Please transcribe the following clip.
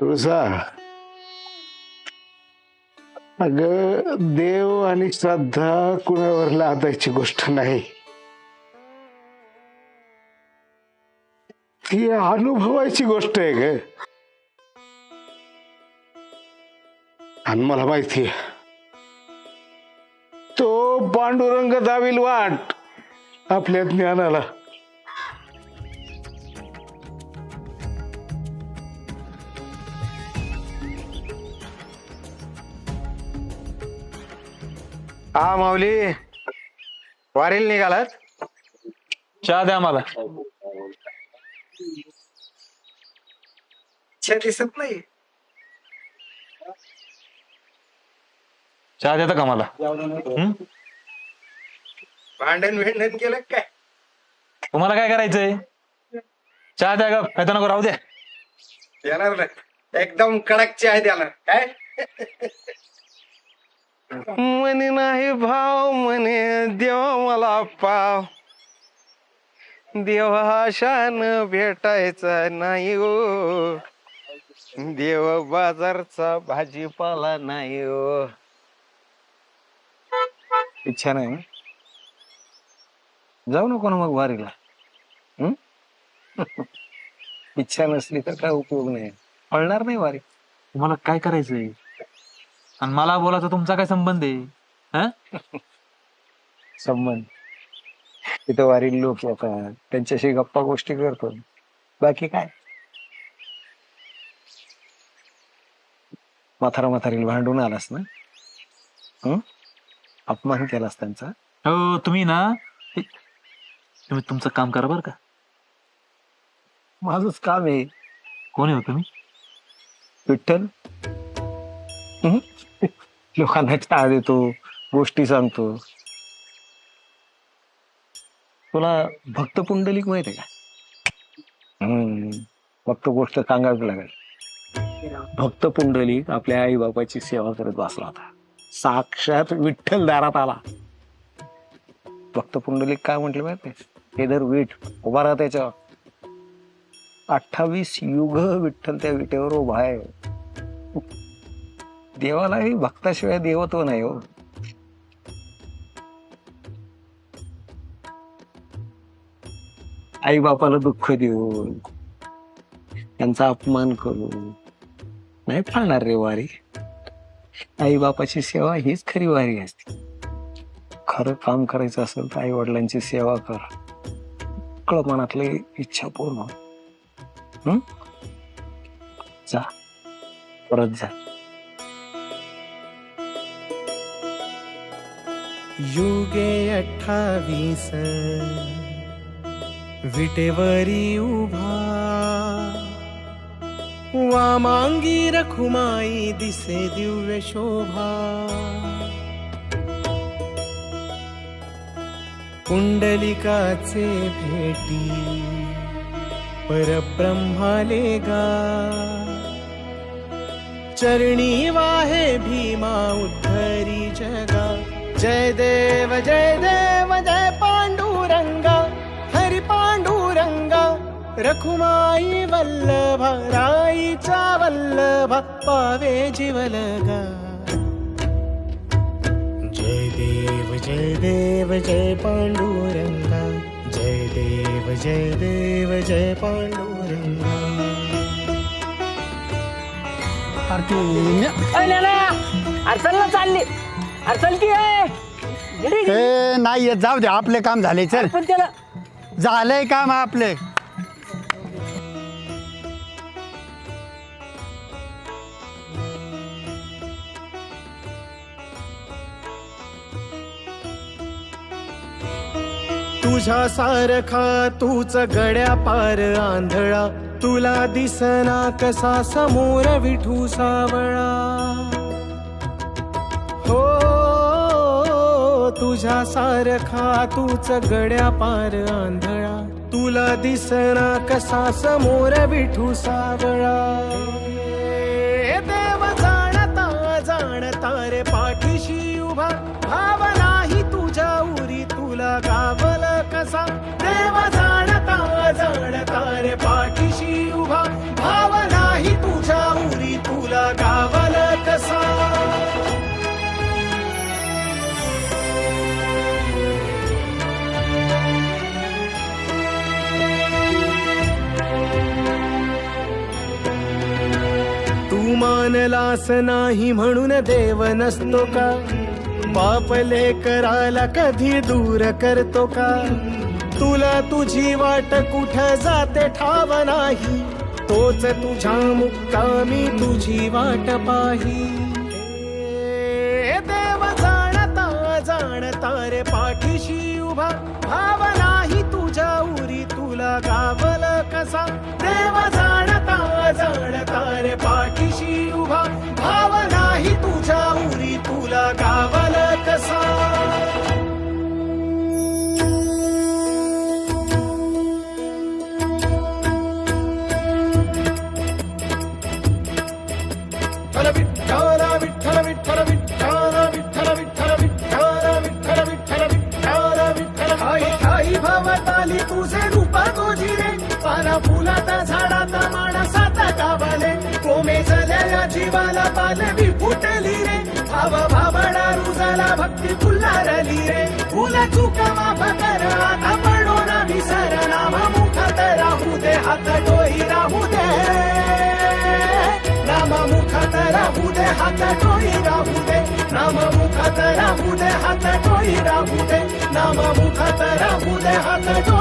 तुळसा अग देव आणि श्रद्धा कुणावर लादायची गोष्ट नाही. ती अनुभवायची गोष्ट आहे ग. आणि मला माहिती तो पांडुरंग दावील वाट आपल्या ज्ञानाला. हा माऊली. वारील निघालात? चहा द्या मला दिसत नाही. चहा देता का मला भांडण भिंडण केलं काय? तुम्हाला काय करायचंय? चहा द्या का काय नको राहू द्या. देणार एकदम कडक चाय देणार. काय? म्हणे नाही भाव म्हणे देव मला पाव. देव शान भेटायचा नाही ओ देव बाजारचा भाजीपाला नाही ओ इच्छा नाही जाऊ नको ना मग वारीला. हं? इच्छा नसली तर काय उपयोग नाही. पळणार नाही वारी. तुम्हाला काय करायचंय? आणि मला बोलायचं तुमचा काय संबंध आहे? हा? संबंध? तिथं वारी लोक येतात त्यांच्याशी गप्पा गोष्टी करतो. बाकी काय? म्हातारा म्हातारीला भांडून आलास ना? हं? अपमान केलास त्यांचा? हो तुम्ही ना? हे- तुम्ही तुमचं काम करा बरं का. माझंच काम आहे. कोण आहे हो तुम्ही? विठ्ठल? हं? लोकांना चहा देतो गोष्टी सांगतो. तुला भक्त पुंडलिक माहीत आहे का? हम्म. फक्त गोष्ट सांगावी लागेल. भक्त पुंडलिक आपल्या आई बापाची सेवा करत बसला होता. साक्षात विठ्ठल दारात आला. भक्त पुंडलिक काय म्हटलं माहिती हे धर विठ उभा राहा त्याच्यावर. अठ्ठावीस युग विठ्ठल त्या विटेवर उभा आहे. देवालाही भक्ताशिवाय देवत्व नाही हो. आई बापाला दुःख देऊन त्यांचा अपमान करून नाही फाळणार रे वारी? आई बापाची सेवा हीच खरी वारी असते. खरं काम करायचं असेल तर आई वडिलांची सेवा कर. कळ मनातली इच्छा पूर्ण. जा. परत जा. युगे अठ्ठावीस विटेवरी उभा. वामांगी रखुमाई दिसे दिव्य शोभा. कुंडलिकाचे भेटी परब्रह्माले गा चरणी वाहे भीमा उद्धरी जगा. जय देव जय देव जय पांडुरंगा हरी पांडुरंगा रखुमाई वल्लभा राईचा वल्लभा पावे जीवलगा. जय देव जय देव जय पांडुरंगा जय देव जय देव जय पांडुरंगा. अडचणला चालली. आहे. ए नाही येत. जाऊ दे आपले काम झाले चल. पण त्याला झालंय काम आपले. तुझ्या सारखा तूच गड्या पार आंधळा. तुला दिसना कसा समोर विठू सावळा. हो तुझ्या सारखा तूच गड्या पार आंधळा. तुला दिसना कसा समोर विठू सावळा. मानलास नाही म्हणून देव नसतो का? बाप लेकराला कधी दूर करतो का? तुला तुझी वाट कुठ जाते ठाव नाही. तोच तुझ्या मुक्कामी तुझी वाट पाही. देव जाणता जाणता रे पाठीशी उभा. भाव नाही तुझ्या उरी तुला गावल कसा? देव जाणता जाणता रे पाठीशी उभा. भाव नाही तुझ्या उरी तुला गावल कसा? विठ्ठल विठ्ठल विठ्ठल विठ्ठल विठ्ठल विठ्ठल विठ्ठल विठ्ठल विठ्ठल विठ्ठल. विठ्ठल विठ्ठल ठाई ठाई भावात तुझे रूपा तुझी रे पाना फुलाता झाडाता ಶಿವನ ಪದವಿ ಪುಟಲಿರೆ ಭಾವ ಭಾವಣ ರುಜಲ ಭಕ್ತಿ ಪುಲ್ಲರಲಿರೆ ಕುಲ ಚುಕ ಮಾಪಕರ ತಪಡೋಣ ವಿಸರ ನಾಮ ಮುಖತರ ಹುದೆ ಹತ ಟೋಯಿರ ಹುದೆ ನಾಮ ಮುಖತರ ಹುದೆ ಹತ ಟೋಯಿರ ಹುದೆ ನಾಮ ಮುಖತರ ಹುದೆ ಹತ ಟೋಯಿರ ಹುದೆ ನಾಮ ಮುಖತರ ಹುದೆ ಹತ ಟೋ